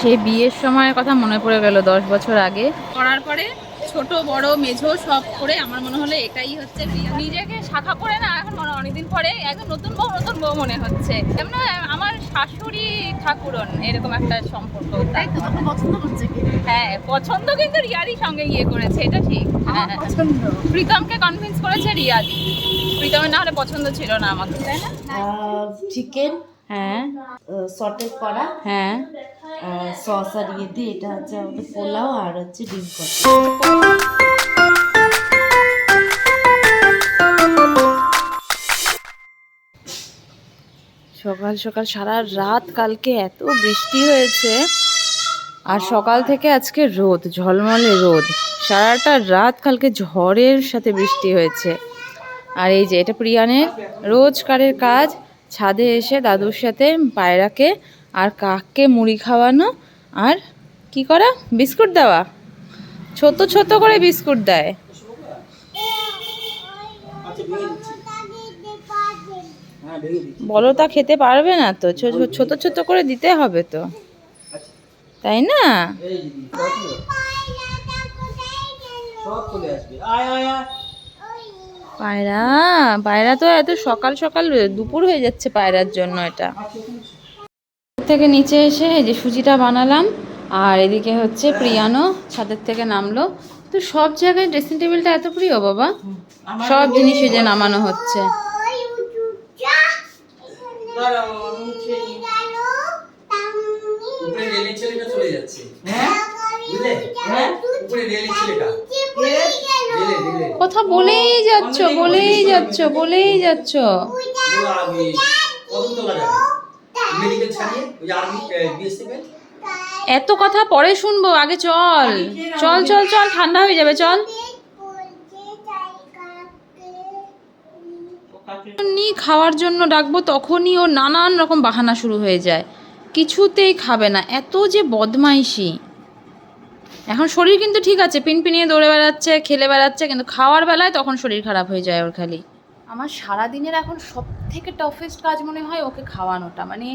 সেই বিয়ের সময়ের কথা মনে পড়ে গেল দশ বছর আগে। করার পরে ছোট বড় মেঝো সব করে আমার মনে হলো এটাই হচ্ছে নিজেকে শাখা করে না এখন মনে হয় অনেকদিন পরে একদম নতুন বউ নতুন বউ মনে হচ্ছে। যেমন আমার শাশুড়ি ঠাকুরন এরকম একটা সম্পর্ক। তাই তো পছন্দ কি? হ্যাঁ পছন্দ কিন্তু রিয়ারই সঙ্গে গিয়ে করেছে এটা ঠিক। হ্যাঁ। পছন্দ। প্রীতমকে কনভিন্স করেছে রিয়াদি। প্রীতমের না হলে পছন্দ ছিল না আমাকে তাই না? চিকেন হ্যাঁ। সটের করা। হ্যাঁ। সস আর ইয়ে দিয়ে এটা হচ্ছে আমাদের পোলাও আর হচ্ছে ডিম কষা সকাল সকাল সারা রাত কালকে এত বৃষ্টি হয়েছে। আর সকাল থেকে আজকে রোদ ঝলমলে রোদ। সারাটা রাত কালকে ঝড়ের সাথে বৃষ্টি হয়েছে। আর এই যে এটা প্রিয়ানের রোজকারের কাজ। ছাদে এসে দাদুর সাথে পায়রাকে আর কাককে মুড়ি খাওয়ানো আর কি করা? বিস্কুট দেওয়া। ছোট ছোট করে বিস্কুট দেয়। বলো তা খেতে পারবে না তো? ছোট ছোট করে দিতে হবে তো। তাই না? পায়রা পায়রা তো এত সকাল সকাল দুপুর হয়ে যাচ্ছে পায়রার জন্য এটা। থেকে নিচে এসে এই যে সুজিটা বানালাম, আর এদিকে হচ্ছে প্রিয়ানো ছাদের থেকে নামলো। তো সব জায়গায় ড্রেসিং টেবিলটা এত প্রিয় বাবা। সব জিনিস যে নামানো হচ্ছে। উপরে ছেলেটা চলে যাচ্ছে। বুঝলে? উপরে রেলের ছেলেটা রেলে রেলে কথা বলেই যাচ্ছ বলেই যাচ্ছ বলেই যাচ্ছ। এত কথা পরে শুনব আগে চল। চল চল চল ঠান্ডা হয়ে যাবে চল। নি খাওয়ার জন্য ডাকবো তখনই ও নানান রকম বাহানা শুরু হয়ে যায়। কিছুতেই খাবে না। এত যে বদমাইশি। এখন শরীর কিন্তু ঠিক আছে, পিনপিনিয়ে দৌড়ে বেড়াচ্ছে, খেলে বেড়াচ্ছে, কিন্তু খাওয়ার বেলায় তখন শরীর খারাপ হয়ে যায় ওর খালি। আমার সারাদিনের এখন সব থেকে টাফেস্ট কাজ মনে হয় ওকে খাওয়ানোটা। মানে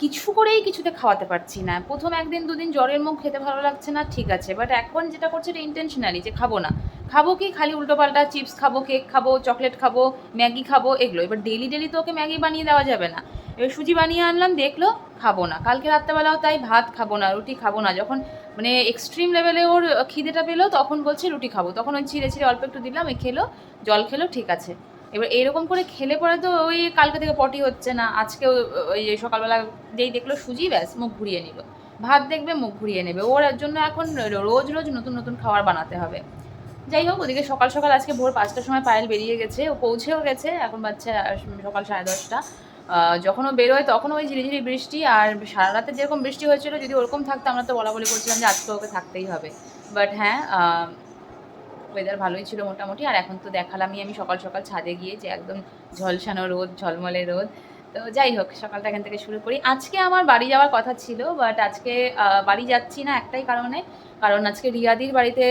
কিছু করেই কিছুতে খাওয়াতে পারছি না। প্রথম একদিন, দুদিন জ্বরের মুখ, খেতে ভালো লাগছে না, ঠিক আছে। বাট এখন যেটা করছে, এটা ইন্টেনশনালি যে খাব না। খাব কি? খালি উল্টোপাল্টা চিপস খাব কেক খাব চকলেট খাব, ম্যাগি খাব, এগুলো। এবার ডেলি ডেলি তো ওকে ম্যাগি বানিয়ে দেওয়া যাবে না। এবার সুজি বানিয়ে আনলাম, দেখল খাব না। কালকে রাত্রেবেলাও তাই ভাত খাব না, রুটি খাব না। যখন মানে এক্সট্রিম লেভেলে ওর খিদেটা পেল, তখন বলছে রুটি খাব। তখন ওই ছিঁড়ে ছিঁড়ে অল্প একটু দিলাম এই খেলো, জল খেলো, ঠিক আছে। এবার এরকম করে খেলে পরে তো ওই কালকে থেকে পটি হচ্ছে না। আজকে ওই সকালবেলা যেই দেখল সুজি, ব্যাস, মুখ ঘুরিয়ে নিল। ভাত দেখবে, মুখ ঘুরিয়ে নেবে। ওর জন্য এখন রোজ রোজ নতুন নতুন খাবার বানাতে হবে। যাই হোক, ওদিকে সকাল সকাল আজকে ভোর পাঁচটার সময় পায়েল বেরিয়ে গেছে, ও পৌঁছেও গেছে, এখন বাচ্চা সকাল সাড়ে দশটা। যখন ও বেরোয় তখন ওই ঝিরিঝিরি বৃষ্টি আর সারা রাতে যেরকম বৃষ্টি হয়েছিল, যদি ওরকম থাকতো আমরা তো বলা বলি করছিলাম যে আজকে ওকে থাকতেই হবে। বাট হ্যাঁ ওয়েদার ভালোই ছিল মোটামুটি, আর এখন তো দেখালামই আমি সকাল সকাল ছাদে গিয়ে যে একদম ঝলসানো রোদ, ঝলমলে রোদ। তো যাই হোক, সকালটা এখান থেকে শুরু করি। আজকে আমার বাড়ি যাওয়ার কথা ছিল বাট আজকে বাড়ি যাচ্ছি না একটাই কারণে। কারণ আজকে রিয়াদির বাড়িতে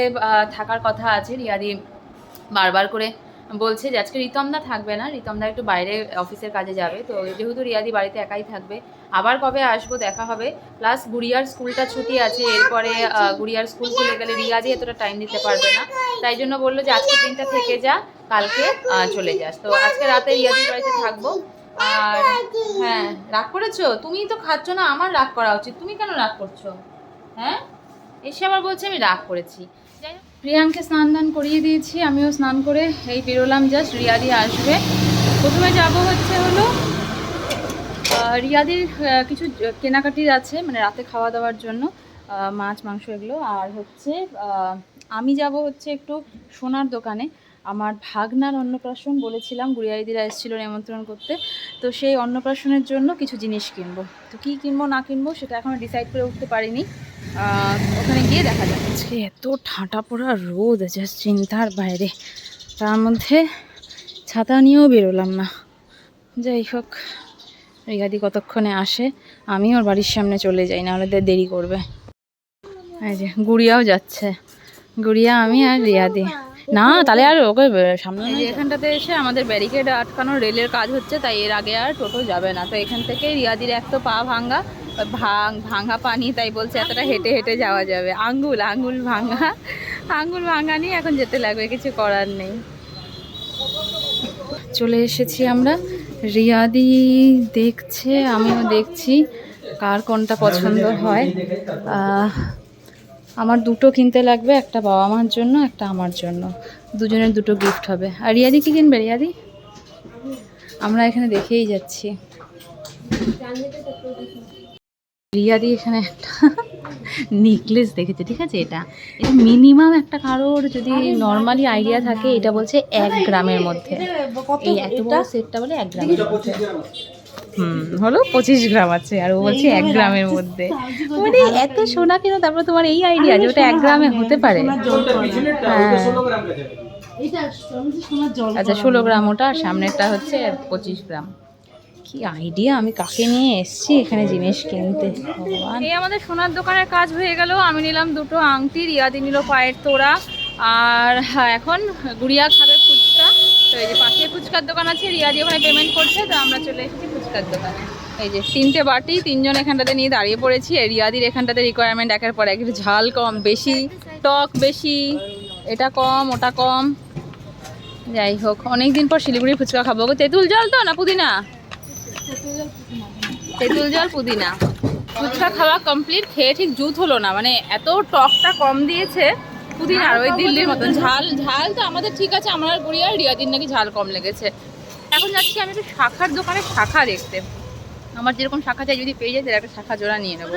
থাকার কথা আছে। রিয়াদি বারবার করে বলছে যে, আজকে রিতমদা থাকবে না, রিতমদা একটু বাইরে অফিসের কাজে যাবে। তো যেহেতু রিয়াদি বাড়িতে একাই থাকবে, আবার কবে আসব, দেখা হবে। প্লাস গুড়িয়ার স্কুলটা ছুটি আছে, এরপরে গুড়িয়ার স্কুল খুলে গেলে রিয়াদি এতটা টাইম দিতে পারবে না। তাই জন্য বলল যে আজকে দিনটা থেকে যা, কালকে চলে যাস। তো আজকে রাতে রিয়াদির বাড়িতে থাকব। আর হ্যাঁ রাগ করেছ? তুমি তো খাচ্ছ না, আমার রাগ করা উচিত। তুমি কেন রাগ করছ? হ্যাঁ? এসে আবার বলছে, আমি রাগ করেছি। প্রিয়াঙ্কে স্নান দান করিয়ে দিয়েছি, আমিও স্নান করে এই বেরোলাম জাস্ট রিয়াদি আসবে। প্রথমে যাব হচ্ছে হলো রিয়াদির কিছু কেনাকাটির আছে মানে রাতে খাওয়া দাওয়ার জন্য মাছ, মাংস এগুলো। আর হচ্ছে আমি যাব হচ্ছে একটু সোনার দোকানে। আমার ভাগনার অন্নপ্রাশন বলেছিলাম গুড়িয়াদিরা এসেছিল নিমন্ত্রণ করতে। তো সেই অন্নপ্রাশনের জন্য কিছু জিনিস কিনবো। তো কী কিনবো, না কিনবো, সেটা এখনও ডিসাইড করে উঠতে পারিনি। ওখানে গিয়ে দেখা যাবে আজকে এত ঠাঁটা পোড়া রোদ জাস্ট চিন্তার বাইরে। তার মধ্যে ছাতা নিয়েও বেরোলাম না। যাই হোক, রিগাদি কতক্ষণে আসে, আমি ওর বাড়ির সামনে চলে যাই না হলে দেরি করবে। এই যে, গুড়িয়াও যাচ্ছে। গুড়িয়া, আমি আর রিয়াদি। না তাহলে আর ওকে সামনে এখানটাতে এসে আমাদের ব্যারিকেড আটকানো রেলের কাজ হচ্ছে তাই এর আগে আর টোটো যাবে না। তো এখান থেকে রিয়াদির এক তো পা ভাঙ্গা ভাং ভাঙা পানি তাই বলছে এতটা হেঁটে হেঁটে যাওয়া যাবে। আঙ্গুল আঙ্গুল ভাঙা আঙ্গুল ভাঙা নিয়ে এখন যেতে লাগবে কিছু করার নেই। চলে এসেছি আমরা। রিয়াদি দেখছে আমিও দেখছি কার কোনটা পছন্দ হয়। আহ, আমার দুটো কিনতে লাগবে একটা বাবা মার জন্য একটা আমার জন্য। দুজনের দুটো গিফট হবে। আর রিয়াদি কি কিনবে রিয়াদি আমরা এখানে দেখেই যাচ্ছি। রিয়াদি এখানে একটা নেকলেস দেখেছে ঠিক আছে এটা? এটা মিনিমাম একটা কারোর যদি নর্মালি আইডিয়া থাকে এটা বলছে এক গ্রামের মধ্যে। এই এত বড় সেটটা বলে এক গ্রামের মধ্যে। হুম হলো পঁচিশ গ্রাম আছে আর ও বলছে এক গ্রামের মধ্যে। মানে এত সোনা কেন তারপরে তোমার এই আইডিয়া যে ওটা এক গ্রামে হতে পারে। হ্যাঁ। আচ্ছা ষোলো গ্রাম ওটা আর সামনেরটা হচ্ছে পঁচিশ গ্রাম। কি আইডিয়া আমি কাকে নিয়ে এসেছি এখানে জিনিস কিনতে? ভগবান। এই আমাদের সোনার দোকানের কাজ হয়ে গেল আমি নিলাম দুটো আংটি রিয়াদি নিল পায়ের তোড়া আর হ্যাঁ, এখন গুড়িয়া খাবে ফুচকা। তো এই যে পাশে ফুচকার দোকান আছে রিয়াদি ওখানে পেমেন্ট করছে তো আমরা চলে এসেছি ফুচকার দোকানে। এই যে তিনটে বাটি, তিনজন এখানটাতে নিয়ে দাঁড়িয়ে পড়েছি। রিয়াদির এখানটাতে রিকোয়ারমেন্ট একের পর এক। ঝাল কম, বেশি টক বেশি, এটা কম, ওটা কম। যাই হোক, অনেকদিন পর শিলিগুড়ি ফুচকা খাব। তেঁতুল জল তো না পুদিনা? তেঁতুল জল পুদিনা। ফুচকা খাওয়া কমপ্লিট খেয়ে ঠিক জুত হলো না। মানে এত টকটা কম দিয়েছে পুদিনার, ওই দিল্লির মতন। ঝাল ঝাল তো আমাদের ঠিক আছে, আমার গড়িয়ার রিয়াদিন নাকি ঝাল কম লেগেছে। এখন যাচ্ছি আমি একটু শাখার দোকানে শাখা দেখতে। আমার যেরকম শাখা চাই, যদি পেয়ে যায় তাহলে একটা শাখা জোড়া নিয়ে নেব।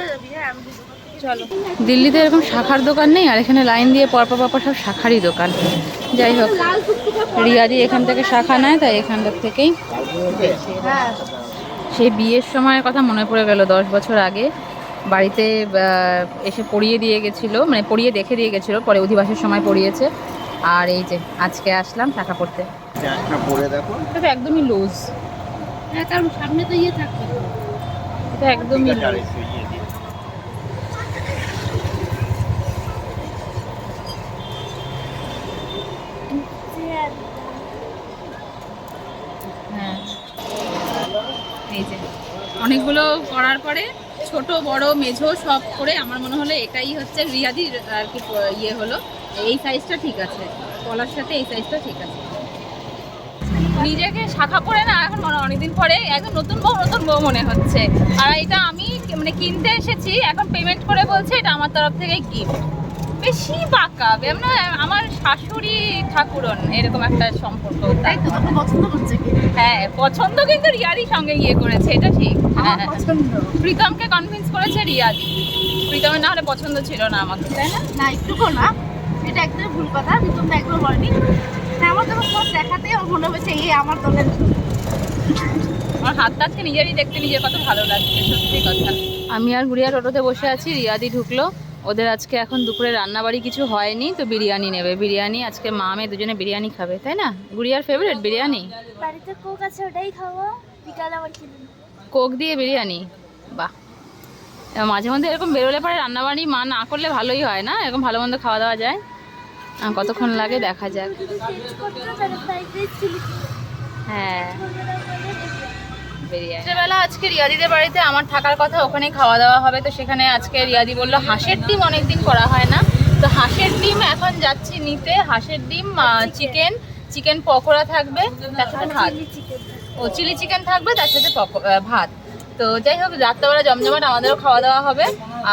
চলো। দিল্লিতে এরকম শাখার দোকান নেই, আর এখানে লাইন দিয়ে পরপর পরপর সব শাখারই দোকান। যাই হোক রিয়াদি এখান থেকে শাখা নেয়, তাই এখানটার থেকেই সেই বিয়ের সময়ের কথা মনে পড়ে গেল দশ বছর আগে। বাড়িতে এসে পড়িয়ে দিয়ে গেছিল মানে পড়িয়ে দেখে দিয়ে গেছিল, পরে অধিবাসের সময় পড়িয়েছে। আর এই যে, আজকে আসলাম শাখা পড়তে। একটা পরে দেখো। এটা একদমই লুজ হ্যাঁ কারণ সামনে তো ইয়ে থাকবে এটা একদমই লুজ ইয়ে। হ্যাঁ। এই যে অনেকগুলো করার পরে ছোট বড় মেঝো সব করে আমার মনে হলো এটাই হচ্ছে রিয়াদির আর কি ইয়ে হলো। এই সাইজটা ঠিক আছে। কলার সাথে এই সাইজটা ঠিক আছে। নিজেকে শাখা পরে না এখন মনে অনেকদিন পরে একদম নতুন বউ নতুন বউ মনে হচ্ছে। আর এটা আমি মানে কিনতে এসেছি এখন পেমেন্ট করে বলছে এটা আমার তরফ থেকে গিফট বেশি পাকা মানে আমার শাশুড়ি ঠাকুরন এরকম একটা সম্পর্ক। তাই তো পছন্দ করছে হ্যাঁ পছন্দ কিন্তু রিয়াদির সঙ্গে গিয়ে করেছে এটা ঠিক। হ্যাঁ। পছন্দ। প্রীতমকে কনভিন্স করেছে রিয়াদি। প্রীতমের না হলে পছন্দ ছিল না আমাকে। তাই না? না একটুকু না এটা একদম ভুল কথা প্রথম তো একবার বলেনি না আমার যখন ফার্স্ট দেখাতেই আমার মনে এই আমার আজকে নিজেরই দেখতে নিজের কত ভালো লাগছে সত্যি কথা। আমি আর গুড়িয়া টোটোতে বসে আছি রিয়াদি ঢুকলো। ওদের আজকে এখন দুপুরে রান্নাবাড়ি কিছু হয়নি তো বিরিয়ানি নেবে। বিরিয়ানি আজকে মা মেয়ে দুজনে বিরিয়ানি খাবে তাই না? গুড়িয়ার ফেভারিট বিরিয়ানি? বাড়িতে কোক আছে ওটাই খাব বিকালে আবার কোক দিয়ে বিরিয়ানি? বাহ। মাঝে মধ্যে এরকম বেরোলে পরে রান্নাবাড়ি মা না করলে ভালোই হয় না? এরকম ভালো মন্দ খাওয়া দাওয়া যায়? কতক্ষণ লাগে দেখা যাক। হ্যাঁ। বেলা আজকে রিয়াদিদের বাড়িতে আমার থাকার কথা ওখানেই খাওয়া দাওয়া হবে। তো সেখানে আজকে রিয়াদি বলল হাঁসের ডিম অনেকদিন করা হয় না। তো হাঁসের ডিম এখন যাচ্ছি নিতে। হাঁসের ডিম চিকেন। চিকেন পকোড়া থাকবে তার সাথে ভাত। ও চিলি চিকেন থাকবে তার সাথে ভাত। তো যাই হোক রাত্রেবেলা জমজমাট আমাদেরও খাওয়া দাওয়া হবে।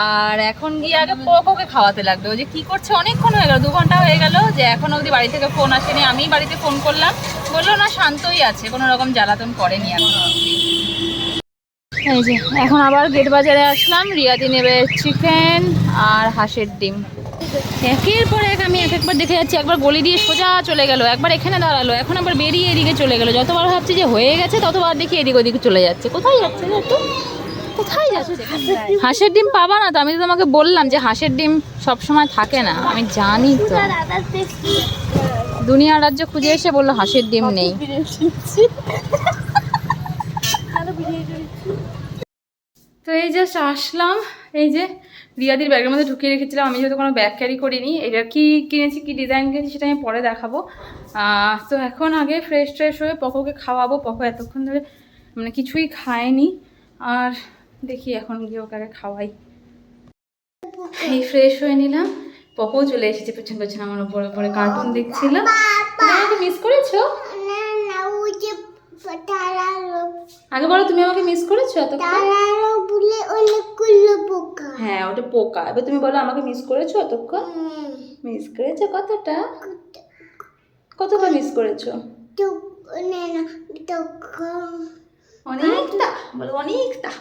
আর এখন গিয়ে আগে পোকোকে খাওয়াতে লাগবে। ও যে কি করছে, অনেকক্ষণ হয়ে গেল, দু ঘণ্টা হয়ে গেল যে এখন অবধি বাড়ি থেকে ফোন আসেনি। আমি বাড়িতে ফোন করলাম, বলল, না, শান্তই আছে, কোনো রকম জ্বালাতন করেনি এখন এই যে, এখন আবার গেট বাজারে আসলাম, রিয়াদি নেবে চিকেন আর হাঁসের ডিম। একের পর এক আমি এক একবার দেখে যাচ্ছি, একবার গলি দিয়ে সোজা চলে গেল, একবার এখানে দাঁড়াল, এখন আবার বেরিয়ে এদিকে চলে গেল। যতবার ভাবছি যে হয়ে গেছে, ততবার দেখি এদিক ওদিকে চলে যাচ্ছে। কোথায় যাচ্ছে রে একটু কোথায় যাচ্ছে? হাঁসের ডিম পাবা না তো? আমি তো তোমাকে বললাম যে হাঁসের ডিম সব সময় থাকে না। আমি জানি তো। দুনিয়া রাজ্য খুঁজে এসে বলল হাঁসের ডিম নেই। তো এই জাস্ট আসলাম এই যে রিয়াদির ব্যাগের মধ্যে ঢুকিয়ে রেখেছিলাম। আমি যেহেতু কোনো ব্যাগ ক্যারি করিনি এটা কি কিনেছি কি ডিজাইন কিনেছি সেটা আমি পরে দেখাবো। তো এখন আগে ফ্রেশ ট্রেশ হয়ে পকোকে খাওয়াবো। পকো এতক্ষণ ধরে মানে কিছুই খায়নি। আর দেখি এখন গিয়ে ওকে খাওয়াই। এই ফ্রেশ হয়ে নিলাম। পপো চলে এসেছে পেছন পেছন, আমার উপরে উপরে কার্টুন দেখছিল মিস করেছ? আগে বলো, তুমি আমাকে মিস করেছ হ্যাঁ ওটা পোকা। এবার তুমি বলো, আমাকে মিস করেছ এতক্ষণ? মিস করেছ কতটা? কতটা মিস করেছ? অনেকটা। বলো, অনেকটা।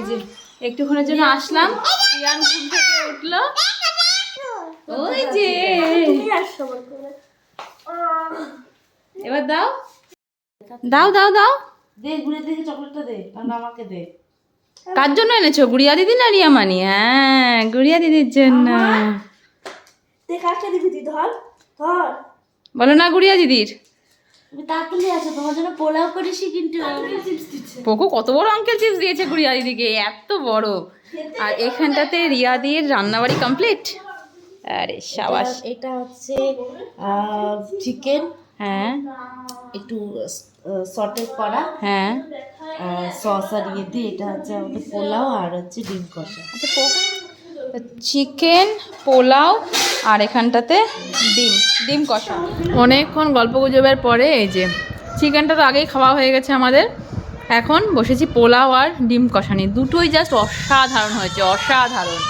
এই যে একটুক্ষণের জন্য আসলাম। ইয়ান ঘুম থেকে উঠল। ওই যে। এবার দাও। দাও দাও দাও। দে ঘুরে দেখে চকলেটটা দে কারণ আমাকে দে। কার জন্য এনেছো? গুড়িয়া দিদি না রিয়া মানি হ্যাঁ গুড়িয়া দিদির জন্য। দে দিবি তুই? ধর ধর। বলো না গুড়িয়া দিদির। তাড়াতাড়ি আসো তোমার জন্য পোলাও করেছি কিন্তু পোকো কত বড় আঙ্কেল চিপস দিয়েছে গুড়িয়া দিদিকে এত বড়। আর এখানটাতে রিয়াদির রান্নাবাড়ি কমপ্লিট আরে সাবাস। এটা হচ্ছে চিকেন হ্যাঁ। একটু সটেজ করা হ্যাঁ। সস আর ইয়ে দিয়ে এটা হচ্ছে আমাদের পোলাও আর হচ্ছে ডিম কষা। চিকেন, পোলাও আর এখানটাতে ডিম ডিম কষা। অনেকক্ষণ গল্প গুজবের পরে এই যে, চিকেনটা তো আগেই খাওয়া হয়ে গেছে আমাদের। এখন বসেছি পোলাও আর ডিম কষা নিয়ে। দুটোই জাস্ট অসাধারণ হয়েছে, অসাধারণ।